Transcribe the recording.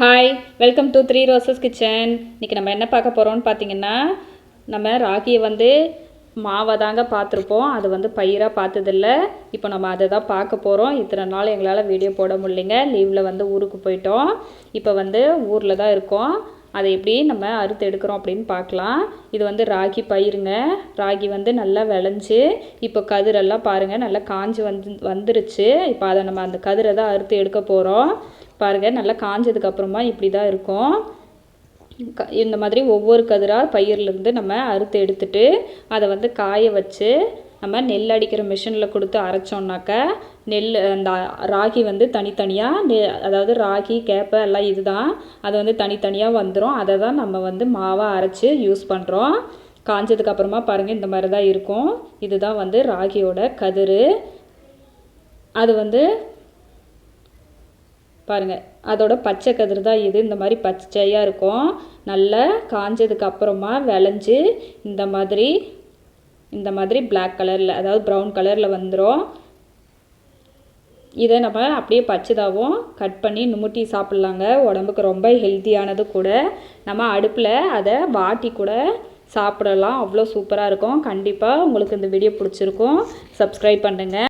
Hi welcome to three roses kitchen இன்றைக்கி நம்ம என்ன பார்க்க போகிறோம்னு பார்த்தீங்கன்னா நம்ம ராகியை வந்து மாவை தாங்க பார்த்துருப்போம். அது வந்து பயிராக பார்த்ததில்ல. இப்போ நம்ம அதை தான் பார்க்க போகிறோம் இத்தனை நாள் எங்களால் வீடியோ போட முடியலைங்க. லீவில் வந்து ஊருக்கு போயிட்டோம். இப்போ வந்து ஊரில் தான் இருக்கோம். அதை எப்படி நம்ம அறுத்து எடுக்கிறோம் அப்படின்னு பார்க்கலாம். இது வந்து ராகி பயிருங்க. ராகி வந்து நல்லா விளைஞ்சி இப்போ கதிரெல்லாம் பாருங்கள் நல்லா காஞ்சி வந்து வந்துருச்சு. இப்போ அதை நம்ம அந்த கதிரை தான் அறுத்து எடுக்க போகிறோம் பாருங்கள் நல்லா காஞ்சதுக்கப்புறமா இப்படி தான் இருக்கும். க இந்த மாதிரி ஒவ்வொரு கதிராக பயிர்லேருந்து நம்ம அறுத்து எடுத்துட்டு அதை வந்து காய வச்சு நம்ம நெல் அடிக்கிற மிஷினில் கொடுத்து அரைச்சோம்னாக்க நெல் அந்த ராகி வந்து தனித்தனியாக நெ அதாவது ராகி கேப்பை எல்லாம் இதுதான். அது வந்து தனித்தனியாக வந்துடும் அதை தான் நம்ம வந்து மாவாக அரைச்சி யூஸ் பண்ணுறோம் காஞ்சதுக்கப்புறமா பாருங்கள் இந்த மாதிரி தான் இருக்கும். இதுதான் வந்து ராகியோட கதிர். அது வந்து பாருங்கள் அதோட பச்சை கதிர் தான் இது. இந்த மாதிரி பச்சையாக இருக்கும். நல்லா காஞ்சதுக்கு அப்புறமா விளைஞ்சு இந்த மாதிரி இந்த மாதிரி பிளாக் கலரில் அதாவது ப்ரௌன் கலரில் வந்துடும் இதை நம்ம அப்படியே பச்சைதாகவும் கட் பண்ணி நுமுட்டி சாப்பிட்லாங்க. உடம்புக்கு ரொம்ப ஹெல்த்தியானது கூட. நம்ம அடுப்பில் அதை வாட்டி கூட சாப்பிடலாம். அவ்வளோ சூப்பராக இருக்கும். கண்டிப்பாக உங்களுக்கு இந்த வீடியோ பிடிச்சிருக்கும். சப்ஸ்கிரைப் பண்ணுங்கள்